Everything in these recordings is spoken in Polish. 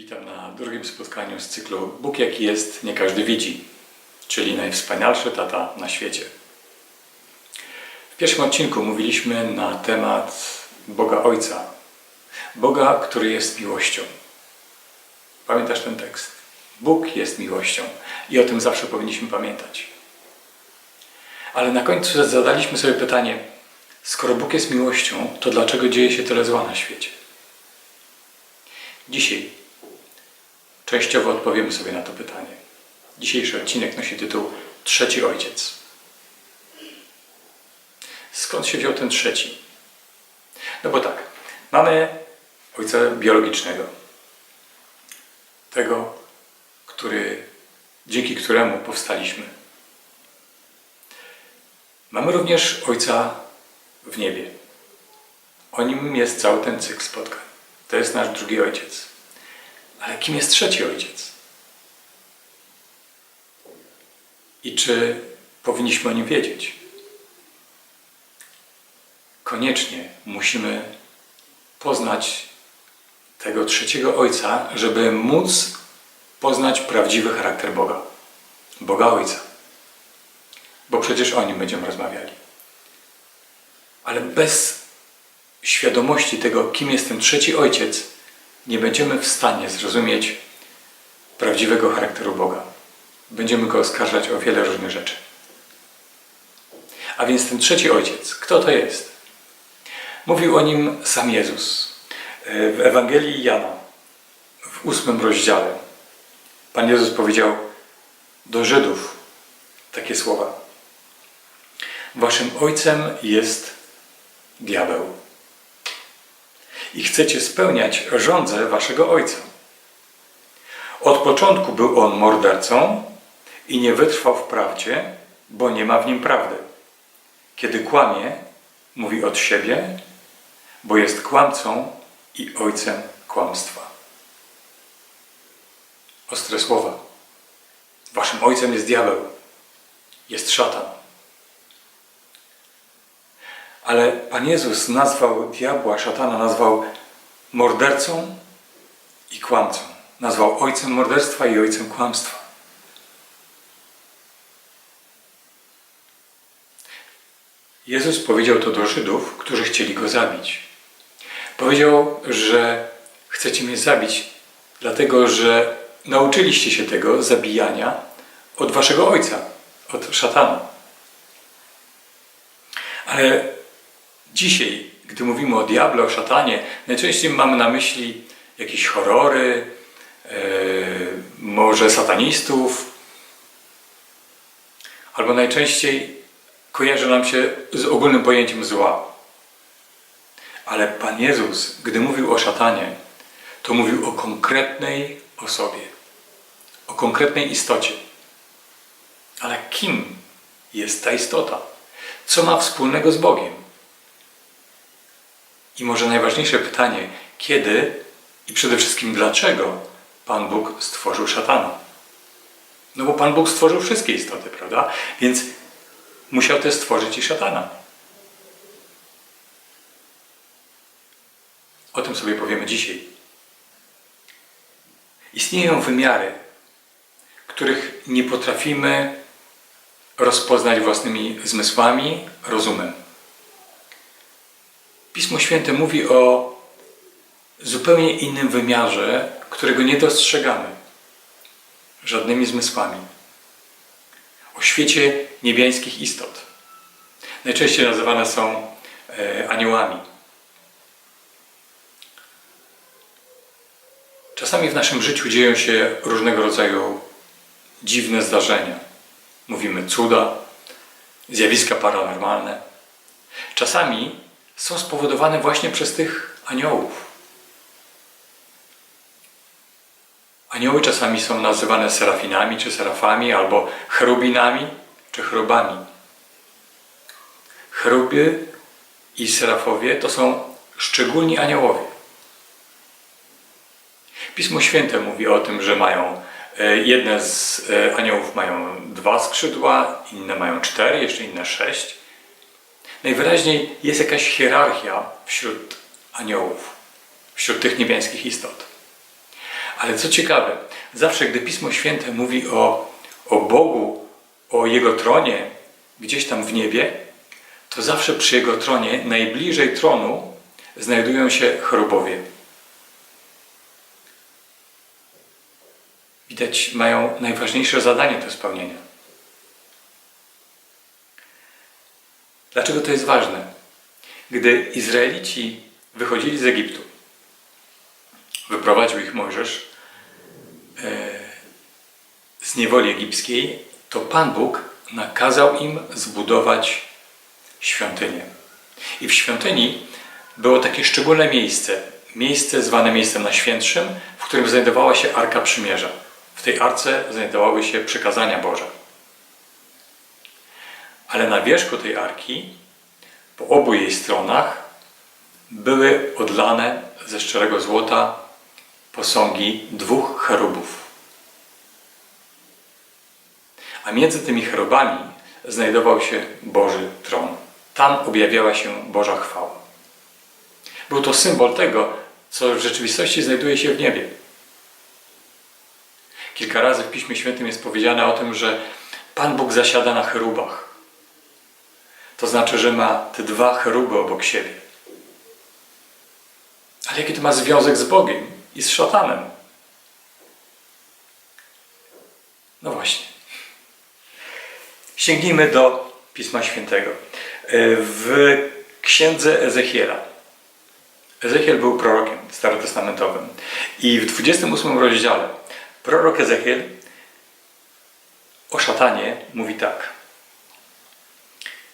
Witam na drugim spotkaniu z cyklu Bóg jaki jest, nie każdy widzi, czyli najwspanialszy tata na świecie. W pierwszym odcinku mówiliśmy na temat Boga Ojca, Boga, który jest miłością. Pamiętasz ten tekst? Bóg jest miłością i o tym zawsze powinniśmy pamiętać. Ale na końcu zadaliśmy sobie pytanie, skoro Bóg jest miłością, to dlaczego dzieje się tyle zła na świecie? Dzisiaj częściowo odpowiemy sobie na to pytanie. Dzisiejszy odcinek nosi tytuł Trzeci Ojciec. Skąd się wziął ten trzeci? No bo tak, mamy ojca biologicznego. Tego, który, dzięki któremu powstaliśmy. Mamy również ojca w niebie. O nim jest cały ten cykl spotkań. To jest nasz drugi ojciec. Ale kim jest trzeci ojciec? I czy powinniśmy o nim wiedzieć? Koniecznie musimy poznać tego trzeciego ojca, żeby móc poznać prawdziwy charakter Boga. Boga Ojca. Bo przecież o nim będziemy rozmawiali. Ale bez świadomości tego, kim jest ten trzeci ojciec, nie będziemy w stanie zrozumieć prawdziwego charakteru Boga. Będziemy go oskarżać o wiele różnych rzeczy. A więc ten trzeci ojciec, kto to jest? Mówił o nim sam Jezus. W Ewangelii Jana, w ósmym rozdziale, Pan Jezus powiedział do Żydów takie słowa. Waszym ojcem jest diabeł i chcecie spełniać żądze waszego ojca. Od początku był on mordercą i nie wytrwał w prawdzie, bo nie ma w nim prawdy. Kiedy kłamie, mówi od siebie, bo jest kłamcą i ojcem kłamstwa. Ostre słowa. Waszym ojcem jest diabeł, jest szatan. Ale Pan Jezus nazwał diabła, szatana, nazwał mordercą i kłamcą. Nazwał ojcem morderstwa i ojcem kłamstwa. Jezus powiedział to do Żydów, którzy chcieli go zabić. Powiedział, że chcecie mnie zabić, dlatego że nauczyliście się tego zabijania od waszego ojca, od szatana. Ale Dzisiaj, gdy mówimy o diable, o szatanie, najczęściej mamy na myśli jakieś horrory, yy, może satanistów, albo najczęściej kojarzy nam się z ogólnym pojęciem zła. Ale Pan Jezus, gdy mówił o szatanie, to mówił o konkretnej osobie, o konkretnej istocie. Ale kim jest ta istota? Co ma wspólnego z Bogiem? I może najważniejsze pytanie, kiedy i przede wszystkim dlaczego Pan Bóg stworzył szatana? No bo Pan Bóg stworzył wszystkie istoty, prawda? Więc musiał też stworzyć i szatana. O tym sobie powiemy dzisiaj. Istnieją wymiary, których nie potrafimy rozpoznać własnymi zmysłami, rozumem. Pismo Święte mówi o zupełnie innym wymiarze, którego nie dostrzegamy żadnymi zmysłami. O świecie niebiańskich istot. Najczęściej nazywane są e, aniołami. Czasami w naszym życiu dzieją się różnego rodzaju dziwne zdarzenia. Mówimy cuda, zjawiska paranormalne. Czasami są spowodowane właśnie przez tych aniołów. Anioły czasami są nazywane serafinami czy serafami, albo cherubinami czy cherubami. Cheruby i serafowie to są szczególni aniołowie. Pismo Święte mówi o tym, że mają e, jedne z e, aniołów mają dwa skrzydła, inne mają cztery, jeszcze inne sześć. Najwyraźniej jest jakaś hierarchia wśród aniołów, wśród tych niebiańskich istot. Ale co ciekawe, zawsze gdy Pismo Święte mówi o, o Bogu, o Jego tronie, gdzieś tam w niebie, to zawsze przy Jego tronie, najbliżej tronu, znajdują się chorobowie. Widać, mają najważniejsze zadanie do spełnienia. Dlaczego to jest ważne? Gdy Izraelici wychodzili z Egiptu, wyprowadził ich Mojżesz e, z niewoli egipskiej, to Pan Bóg nakazał im zbudować świątynię. I w świątyni było takie szczególne miejsce, miejsce zwane miejscem najświętszym, w którym znajdowała się Arka Przymierza. W tej arce znajdowały się przykazania Boże. Ale na wierzchu tej arki, po obu jej stronach, były odlane ze szczerego złota posągi dwóch cherubów. A między tymi cherubami znajdował się Boży tron. Tam objawiała się Boża chwała. Był to symbol tego, co w rzeczywistości znajduje się w niebie. Kilka razy w Piśmie Świętym jest powiedziane o tym, że Pan Bóg zasiada na cherubach. To znaczy, że ma te dwa cheruby obok siebie. Ale jaki to ma związek z Bogiem i z szatanem? No właśnie. Sięgnijmy do Pisma Świętego. W księdze Ezechiela. Ezechiel był prorokiem starotestamentowym. I w 28 rozdziale prorok Ezechiel o szatanie mówi tak.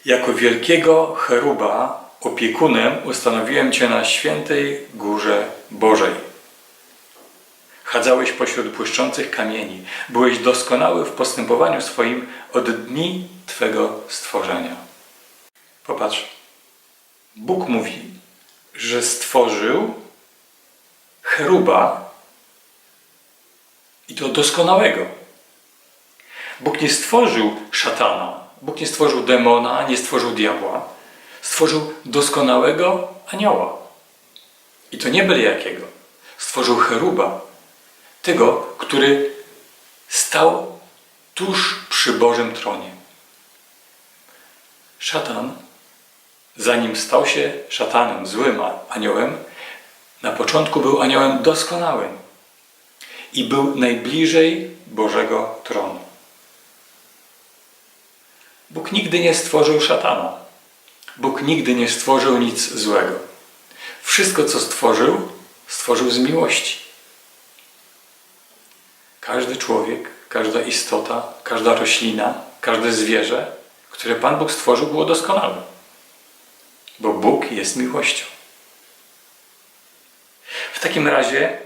Jako wielkiego cheruba opiekunem ustanowiłem Cię na świętej górze Bożej. Chadzałeś pośród błyszczących kamieni. Byłeś doskonały w postępowaniu swoim od dni Twego stworzenia. Popatrz. Bóg mówi, że stworzył cheruba i to doskonałego. Bóg nie stworzył szatana, Bóg nie stworzył demona, nie stworzył diabła. Stworzył doskonałego anioła. I to nie byle jakiego. Stworzył cheruba, tego, który stał tuż przy Bożym tronie. Szatan, zanim stał się szatanem, złym aniołem, na początku był aniołem doskonałym i był najbliżej Bożego tronu. Bóg nigdy nie stworzył szatana. Bóg nigdy nie stworzył nic złego. Wszystko, co stworzył, stworzył z miłości. Każdy człowiek, każda istota, każda roślina, każde zwierzę, które Pan Bóg stworzył, było doskonałe. Bo Bóg jest miłością. W takim razie,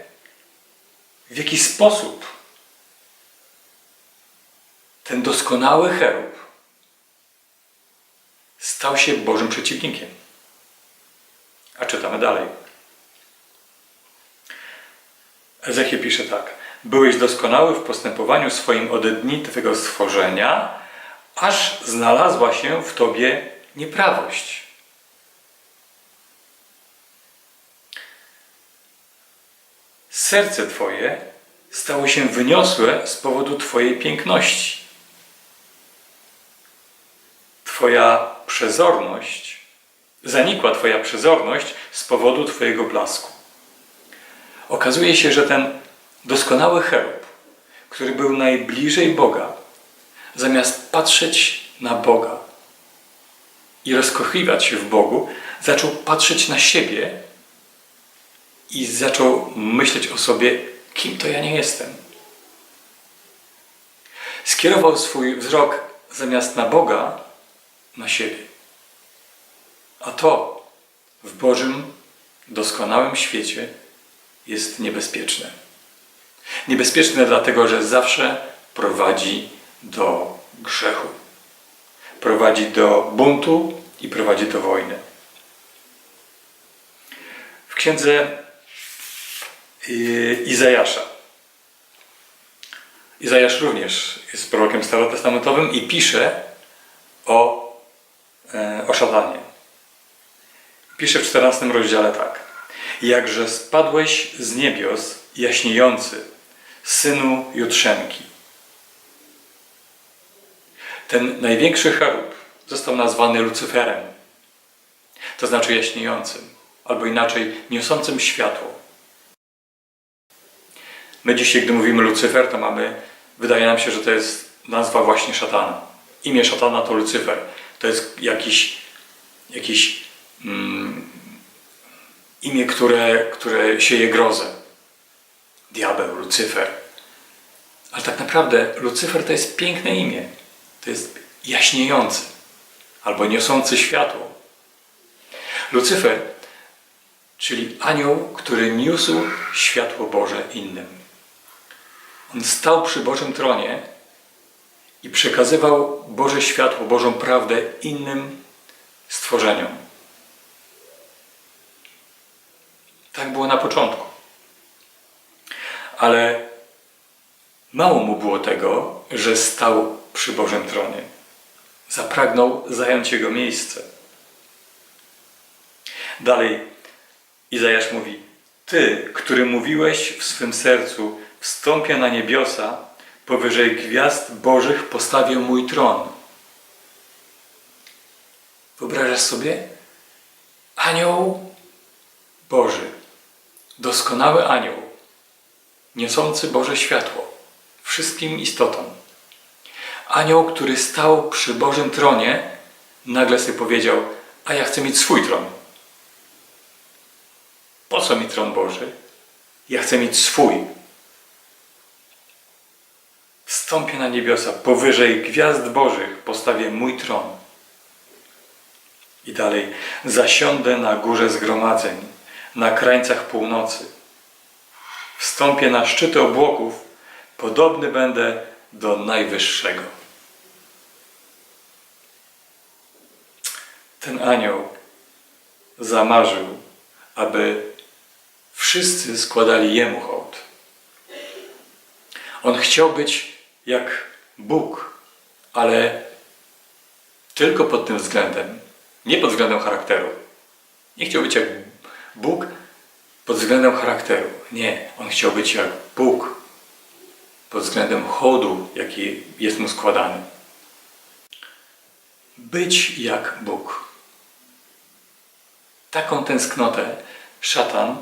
w jaki sposób ten doskonały cherub stał się Bożym przeciwnikiem? A czytamy dalej. Ezechiel pisze tak. Byłeś doskonały w postępowaniu swoim od dni Twego stworzenia, aż znalazła się w Tobie nieprawość. Serce Twoje stało się wyniosłe z powodu Twojej piękności. Twoja przezorność, zanikła Twoja przezorność z powodu Twojego blasku. Okazuje się, że ten doskonały cherub, który był najbliżej Boga, zamiast patrzeć na Boga i rozkochiwać się w Bogu, zaczął patrzeć na siebie i zaczął myśleć o sobie, kim to ja nie jestem. Skierował swój wzrok zamiast na Boga, na siebie. A to w Bożym, doskonałym świecie jest niebezpieczne. Niebezpieczne dlatego, że zawsze prowadzi do grzechu. Prowadzi do buntu i prowadzi do wojny. W księdze y, Izajasza. Izajasz również jest prorokiem starotestamentowym i pisze o, e, o szatanie. Pisze w 14 rozdziale tak. Jakże spadłeś z niebios, jaśniejący, synu Jutrzenki. Ten największy cherub został nazwany Lucyferem, to znaczy jaśniejącym, albo inaczej niosącym światło. My dzisiaj, gdy mówimy Lucyfer, to mamy, wydaje nam się, że to jest nazwa właśnie szatana. Imię szatana to Lucyfer. To jest jakiś, jakiś mm, imię, które, które sieje grozę. Diabeł, Lucyfer. Ale tak naprawdę Lucyfer to jest piękne imię. To jest jaśniejący albo niosący światło. Lucyfer, czyli anioł, który niósł światło Boże innym. On stał przy Bożym tronie i przekazywał Boże światło, Bożą prawdę innym stworzeniom. Tak było na początku. Ale mało mu było tego, że stał przy Bożym tronie. Zapragnął zająć jego miejsce. Dalej Izajasz mówi: Ty, który mówiłeś w swym sercu, wstąpię na niebiosa, powyżej gwiazd Bożych postawię mój tron. Wyobrażasz sobie? Anioł Boży, doskonały anioł, niosący Boże światło wszystkim istotom. Anioł, który stał przy Bożym tronie, nagle sobie powiedział: A ja chcę mieć swój tron. Po co mi tron Boży? Ja chcę mieć swój. Wstąpię na niebiosa, powyżej gwiazd Bożych postawię mój tron. I dalej, zasiądę na górze zgromadzeń, na krańcach północy. Wstąpię na szczyty obłoków, podobny będę do Najwyższego. Ten anioł zamarzył, aby wszyscy składali Jemu hołd. On chciał być jak Bóg, ale tylko pod tym względem, nie pod względem charakteru. Nie chciał być jak Bóg pod względem charakteru. Nie, on chciał być jak Bóg pod względem hołdu, jaki jest mu składany. Być jak Bóg. Taką tęsknotę szatan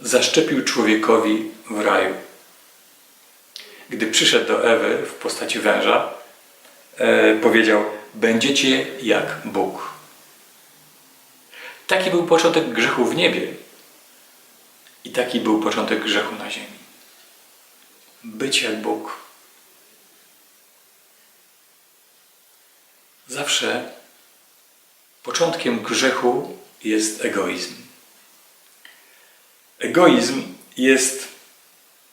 zaszczepił człowiekowi w raju. Gdy przyszedł do Ewy w postaci węża, e, powiedział: Będziecie jak Bóg. Taki był początek grzechu w niebie i taki był początek grzechu na ziemi. Być jak Bóg. Zawsze początkiem grzechu jest egoizm. Egoizm jest,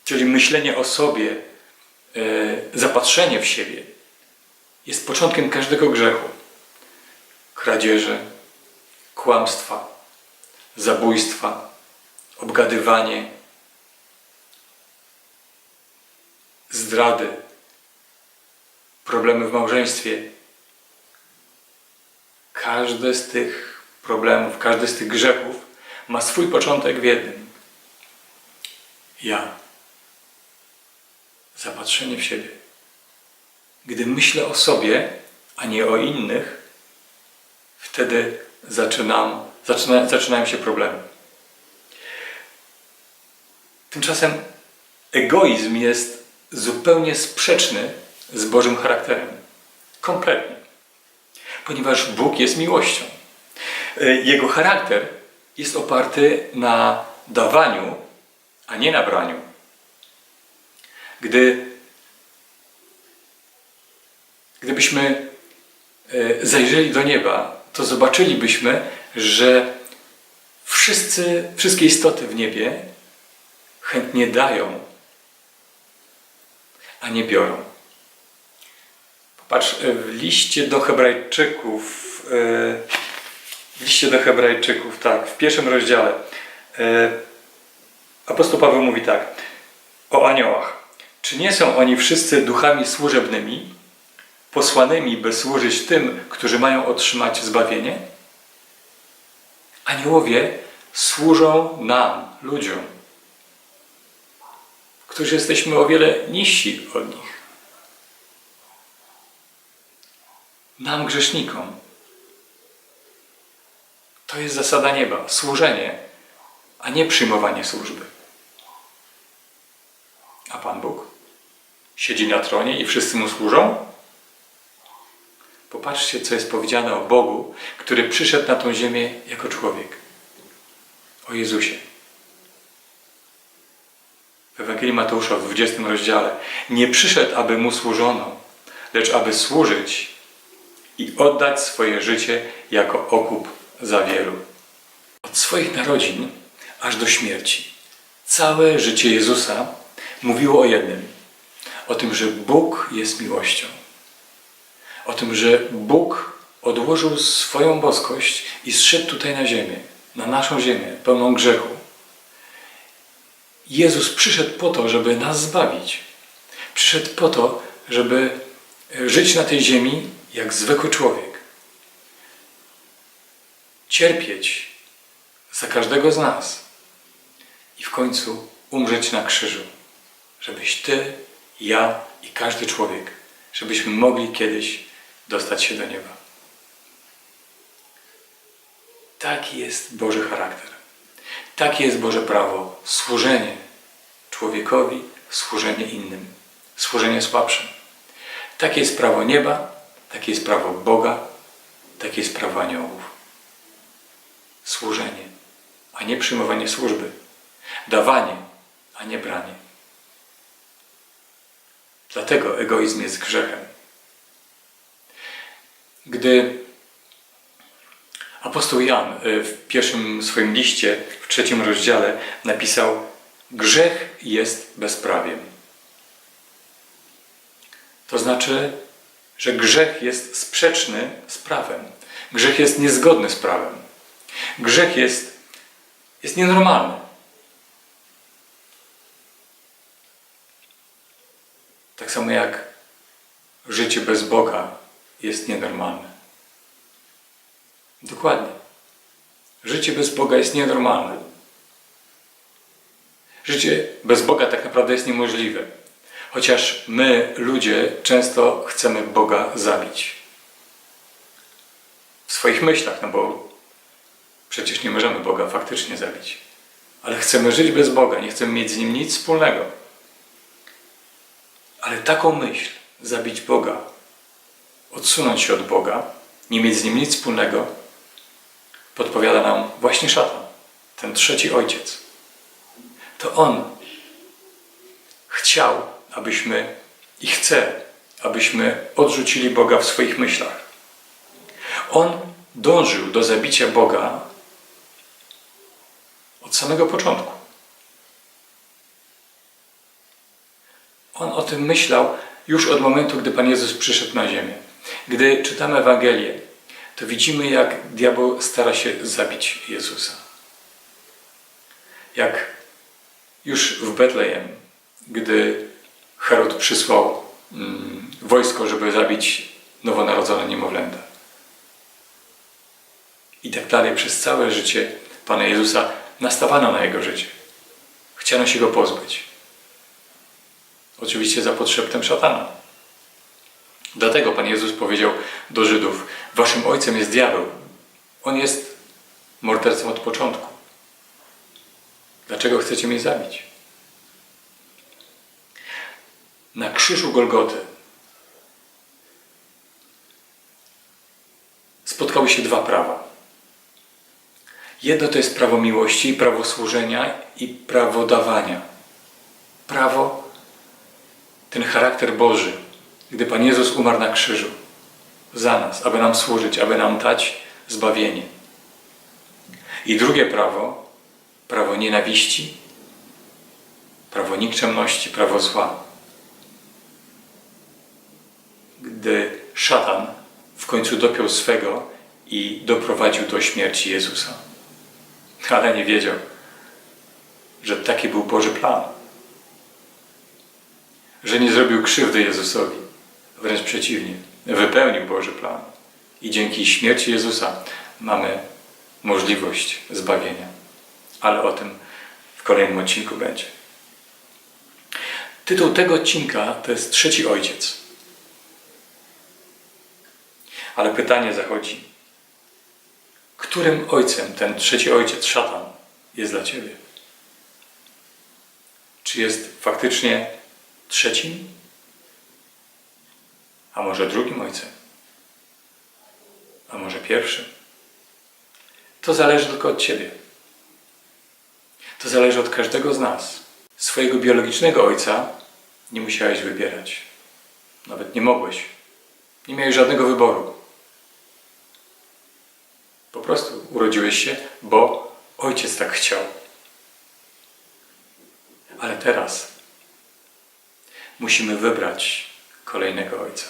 czyli myślenie o sobie, zapatrzenie w siebie, jest początkiem każdego grzechu. Kradzieży, kłamstwa, zabójstwa, obgadywanie, zdrady, problemy w małżeństwie. Każdy z tych problemów, każdy z tych grzechów ma swój początek w jednym. Ja. Zapatrzenie w siebie. Gdy myślę o sobie, a nie o innych, wtedy zaczynam, zaczyna, zaczynają się problemy. Tymczasem egoizm jest zupełnie sprzeczny z Bożym charakterem. Kompletnie. Ponieważ Bóg jest miłością. Jego charakter jest oparty na dawaniu, a nie na braniu. Gdy, gdybyśmy e, zajrzeli do nieba, to zobaczylibyśmy, że wszyscy, wszystkie istoty w niebie chętnie dają, a nie biorą. Popatrz, e, w liście do Hebrajczyków, e, w liście do Hebrajczyków, tak, w pierwszym rozdziale, apostoł Paweł mówi tak, o aniołach. Czy nie są oni wszyscy duchami służebnymi, posłanymi, by służyć tym, którzy mają otrzymać zbawienie? Aniołowie służą nam, ludziom. którzy jesteśmy o wiele niżsi od nich. Nam, grzesznikom. To jest zasada nieba służenie, a nie przyjmowanie służby. A Pan Bóg siedzi na tronie i wszyscy mu służą? Popatrzcie, co jest powiedziane o Bogu, który przyszedł na tą ziemię jako człowiek. O Jezusie. W Ewangelii Mateusza w 20 rozdziale nie przyszedł, aby mu służono, lecz aby służyć i oddać swoje życie jako okup za wielu. Od swoich narodzin aż do śmierci. Całe życie Jezusa mówiło o jednym: o tym, że Bóg jest miłością. O tym, że Bóg odłożył swoją boskość i zszedł tutaj na ziemię, na naszą ziemię, pełną grzechu. Jezus przyszedł po to, żeby nas zbawić. Przyszedł po to, żeby żyć na tej ziemi jak zwykły człowiek. Cierpieć za każdego z nas i w końcu umrzeć na krzyżu, żebyś ty, ja i każdy człowiek, żebyśmy mogli kiedyś dostać się do nieba. Taki jest Boży charakter. Takie jest Boże prawo. Służenie człowiekowi, służenie innym, służenie słabszym. Takie jest prawo nieba, takie jest prawo Boga, takie jest prawo aniołów. Służenie, a nie przyjmowanie służby. Dawanie, a nie branie. Dlatego egoizm jest grzechem. Gdy apostoł Jan y, w pierwszym swoim liście, w trzecim rozdziale, napisał: Grzech jest bezprawiem. To znaczy, że grzech jest sprzeczny z prawem. Grzech jest niezgodny z prawem. Grzech jest, jest nienormalny. Tak samo jak życie bez Boga jest nienormalne. Dokładnie. Życie bez Boga jest nienormalne. Życie bez Boga tak naprawdę jest niemożliwe. Chociaż my, ludzie, często chcemy Boga zabić. W swoich myślach, no bo przecież nie możemy Boga faktycznie zabić. Ale chcemy żyć bez Boga, nie chcemy mieć z Nim nic wspólnego. Ale taką myśl, zabić Boga, odsunąć się od Boga, nie mieć z Nim nic wspólnego, podpowiada nam właśnie szatan, ten trzeci ojciec. To on chciał, abyśmy i chce, abyśmy odrzucili Boga w swoich myślach. On dążył do zabicia Boga od samego początku. On o tym myślał już od momentu, gdy Pan Jezus przyszedł na ziemię. Gdy czytamy Ewangelię, to widzimy, jak diabeł stara się zabić Jezusa. Jak już w Betlejem, gdy Herod przysłał mm, wojsko, żeby zabić nowonarodzone niemowlęta. I tak dalej przez całe życie Pana Jezusa nastawano na Jego życie. Chciano się Go pozbyć. Oczywiście za podszeptem szatana. Dlatego Pan Jezus powiedział do Żydów: Waszym ojcem jest diabeł. On jest mordercą od początku. Dlaczego chcecie mnie zabić? Na krzyżu Golgoty spotkały się dwa prawa. Jedno to jest prawo miłości, prawo służenia i prawo dawania. Prawo, ten charakter Boży, gdy Pan Jezus umarł na krzyżu za nas, aby nam służyć, aby nam dać zbawienie. I drugie prawo, prawo nienawiści, prawo nikczemności, prawo zła. Gdy szatan w końcu dopiął swego i doprowadził do śmierci Jezusa. Ale nie wiedział, że taki był Boży plan. Że nie zrobił krzywdy Jezusowi Wręcz przeciwnie, wypełnił Boży plan. I dzięki śmierci Jezusa mamy możliwość zbawienia. Ale o tym w kolejnym odcinku będzie. Tytuł tego odcinka to jest Trzeci Ojciec. Ale pytanie zachodzi, którym ojcem ten trzeci ojciec, szatan, jest dla ciebie? Czy jest faktycznie trzecim? A może drugim ojcem? A może pierwszym? To zależy tylko od ciebie. To zależy od każdego z nas. Swojego biologicznego ojca nie musiałeś wybierać. Nawet nie mogłeś. Nie miałeś żadnego wyboru. Po prostu urodziłeś się, bo ojciec tak chciał. Ale teraz musimy wybrać kolejnego ojca.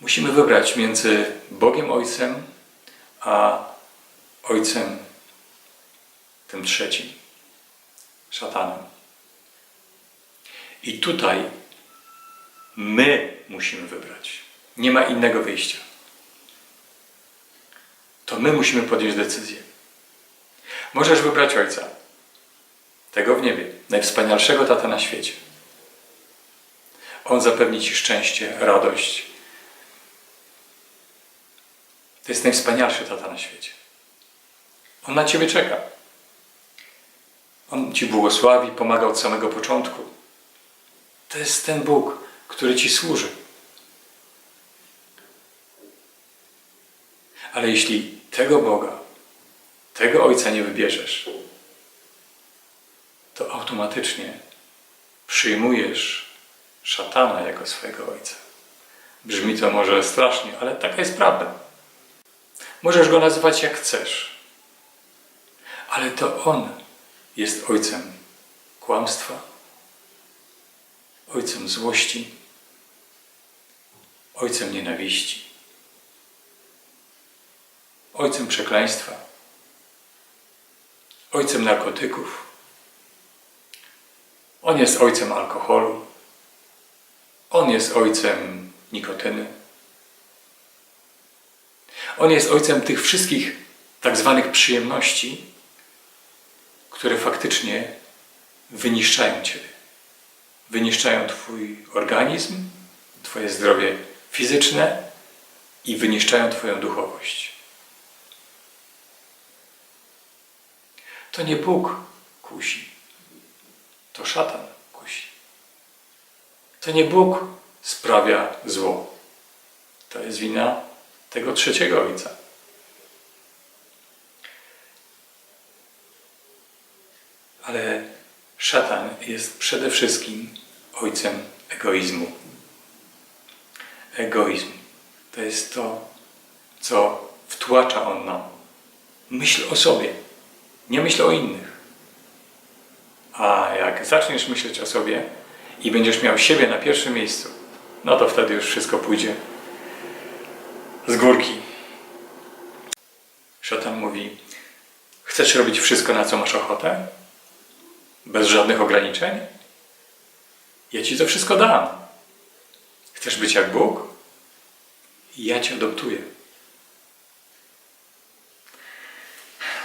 Musimy wybrać między Bogiem Ojcem a Ojcem tym trzecim, szatanem. I tutaj my musimy wybrać. Nie ma innego wyjścia. To my musimy podjąć decyzję. Możesz wybrać ojca, tego w niebie, najwspanialszego tata na świecie. On zapewni ci szczęście, radość. To jest najwspanialszy tata na świecie. On na ciebie czeka. On ci błogosławi, pomaga od samego początku. To jest ten Bóg, który ci służy. Ale jeśli tego Boga, tego Ojca nie wybierzesz, to automatycznie przyjmujesz szatana jako swojego Ojca. Brzmi to może strasznie, ale taka jest prawda. Możesz go nazywać jak chcesz, ale to on jest Ojcem kłamstwa, Ojcem złości, Ojcem nienawiści, Ojcem przekleństwa, Ojcem narkotyków. On jest Ojcem alkoholu. On jest Ojcem nikotyny. On jest Ojcem tych wszystkich tak zwanych przyjemności, które faktycznie wyniszczają Ciebie. Wyniszczają Twój organizm, Twoje zdrowie fizyczne i wyniszczają Twoją duchowość. To nie Bóg kusi, to szatan kusi. To nie Bóg sprawia zło. To jest wina tego trzeciego ojca. Ale szatan jest przede wszystkim ojcem egoizmu. Egoizm to jest to, co wtłacza on nam. Myśl o sobie, nie myśl o innych. A jak zaczniesz myśleć o sobie i będziesz miał siebie na pierwszym miejscu, no to wtedy już wszystko pójdzie z górki. Szatan mówi: Chcesz robić wszystko, na co masz ochotę? Bez żadnych ograniczeń? Ja ci to wszystko dam. Chcesz być jak Bóg? Ja cię adoptuję.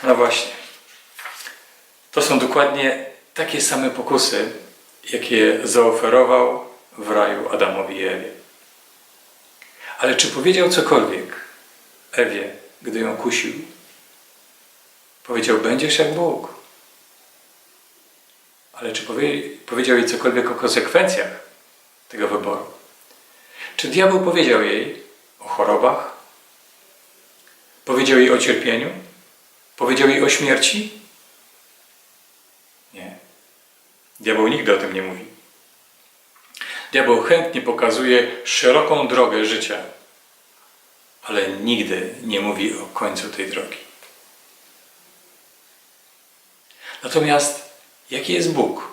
No właśnie. To są dokładnie takie same pokusy, jakie zaoferował w raju Adamowi i Ewie. Ale czy powiedział cokolwiek Ewie, gdy ją kusił? Powiedział, będziesz jak Bóg. Ale czy powie, powiedział jej cokolwiek o konsekwencjach tego wyboru? Czy diabeł powiedział jej o chorobach? Powiedział jej o cierpieniu? Powiedział jej o śmierci? Nie. Diabeł nigdy o tym nie mówi. Diabeł chętnie pokazuje szeroką drogę życia, ale nigdy nie mówi o końcu tej drogi. Natomiast jaki jest Bóg?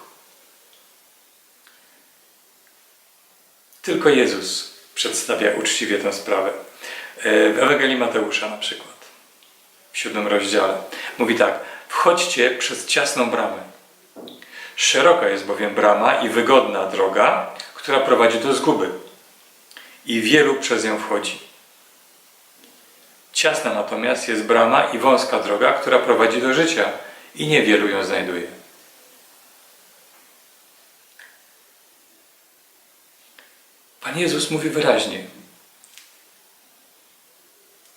Tylko Jezus przedstawia uczciwie tę sprawę. W Ewangelii Mateusza na przykład, w siódmym rozdziale, mówi tak: Wchodźcie przez ciasną bramę. Szeroka jest bowiem brama i wygodna droga, która prowadzi do zguby. I wielu przez nią wchodzi. Ciasna natomiast jest brama i wąska droga, która prowadzi do życia, i niewielu ją znajduje. Pan Jezus mówi wyraźnie: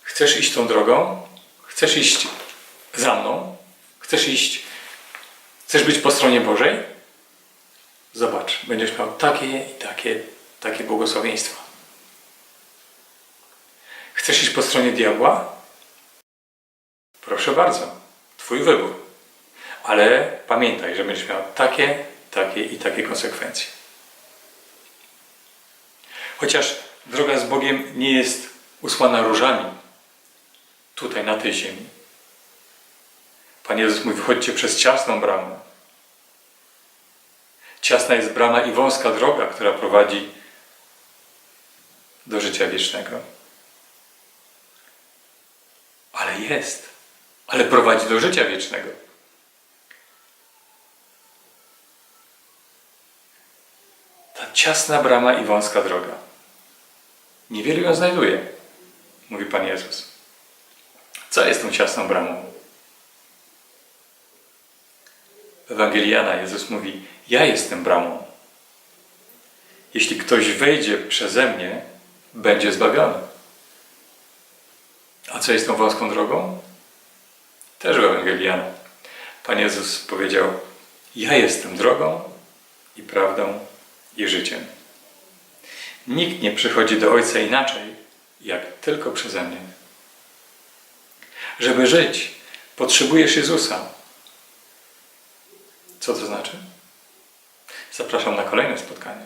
Chcesz iść tą drogą? Chcesz iść za mną? Chcesz iść chcesz być po stronie Bożej? Zobacz, będziesz miał takie i takie, takie błogosławieństwa. Chcesz iść po stronie diabła? Proszę bardzo, Twój wybór. Ale pamiętaj, że będziesz miał takie, takie i takie konsekwencje. Chociaż droga z Bogiem nie jest usłana różami tutaj na tej ziemi. Pan Jezus mówi, wychodźcie przez ciasną bramę. Ciasna jest brama i wąska droga, która prowadzi do życia wiecznego. Ale jest, ale prowadzi do życia wiecznego. Ta ciasna brama i wąska droga. Niewielu ją znajduje, mówi Pan Jezus. Co jest tą ciasną bramą? W Ewangelii Jana Jezus mówi: Ja jestem bramą. Jeśli ktoś wejdzie przeze mnie, będzie zbawiony. A co jest tą wąską drogą? Też w Ewangelii. Pan Jezus powiedział: Ja jestem drogą i prawdą i życiem. Nikt nie przychodzi do Ojca inaczej, jak tylko przeze mnie. Żeby żyć, potrzebujesz Jezusa. Co to znaczy? Zapraszam na kolejne spotkanie.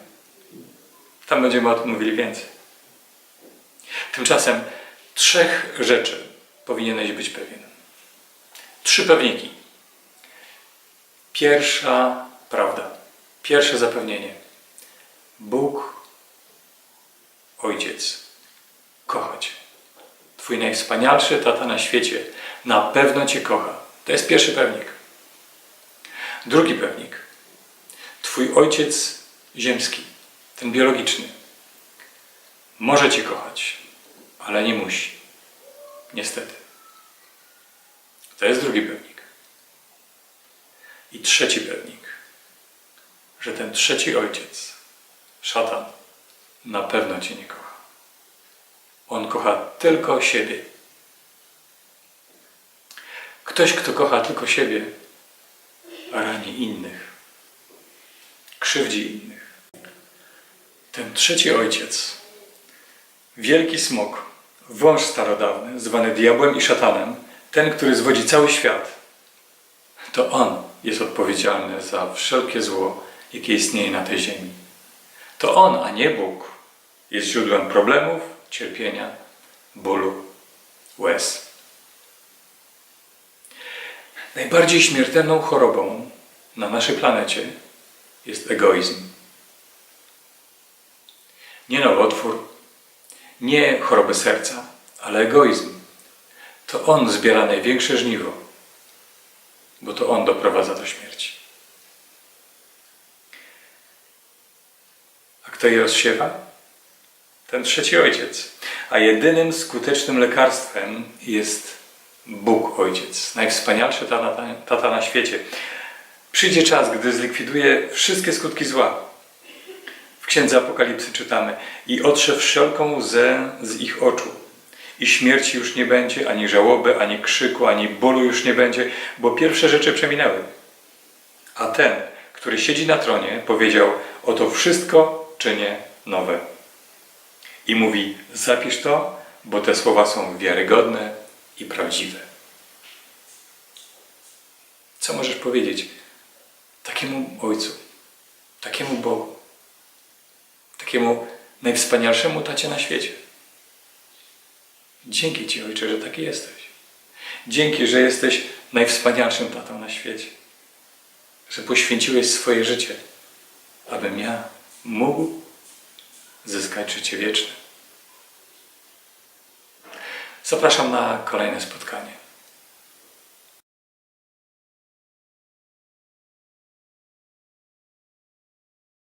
Tam będziemy o tym mówili więcej. Tymczasem trzech rzeczy powinieneś być pewien. Trzy pewniki. Pierwsza prawda, pierwsze zapewnienie. Bóg, Ojciec, kocha Cię. Twój najwspanialszy tata na świecie na pewno Cię kocha. To jest pierwszy pewnik. Drugi pewnik. Twój ojciec ziemski, ten biologiczny, może Cię kochać, ale nie musi. Niestety. To jest drugi pewnik. I trzeci pewnik, że ten trzeci ojciec, szatan, na pewno Cię nie kocha. On kocha tylko siebie. Ktoś, kto kocha tylko siebie, rani innych, krzywdzi innych. Ten trzeci ojciec, wielki smok, wąż starodawny, zwany diabłem i szatanem, ten, który zwodzi cały świat, to on jest odpowiedzialny za wszelkie zło, jakie istnieje na tej ziemi. To on, a nie Bóg, jest źródłem problemów, cierpienia, bólu, łez. Najbardziej śmiertelną chorobą na naszej planecie jest egoizm. Nie nowotwór, nie choroby serca, ale egoizm. To on zbiera największe żniwo, bo to on doprowadza do śmierci. A kto je rozsiewa? Ten trzeci ojciec. A jedynym skutecznym lekarstwem jest Bóg Ojciec, najwspanialszy tata, tata na świecie. Przyjdzie czas, gdy zlikwiduje wszystkie skutki zła. W Księdze Apokalipsy czytamy i otrze wszelką łzę z ich oczu. I śmierci już nie będzie, ani żałoby, ani krzyku, ani bólu już nie będzie, bo pierwsze rzeczy przeminęły. A ten, który siedzi na tronie, powiedział: Oto wszystko czynię nowe. I mówi: Zapisz to, bo te słowa są wiarygodne i prawdziwe. Co możesz powiedzieć takiemu Ojcu, takiemu Bogu, takiemu najwspanialszemu tacie na świecie? Dzięki Ci, Ojcze, że taki jesteś. Dzięki, że jesteś najwspanialszym tatą na świecie. Że poświęciłeś swoje życie, abym ja mógł zyskać życie wieczne. Zapraszam na kolejne spotkanie.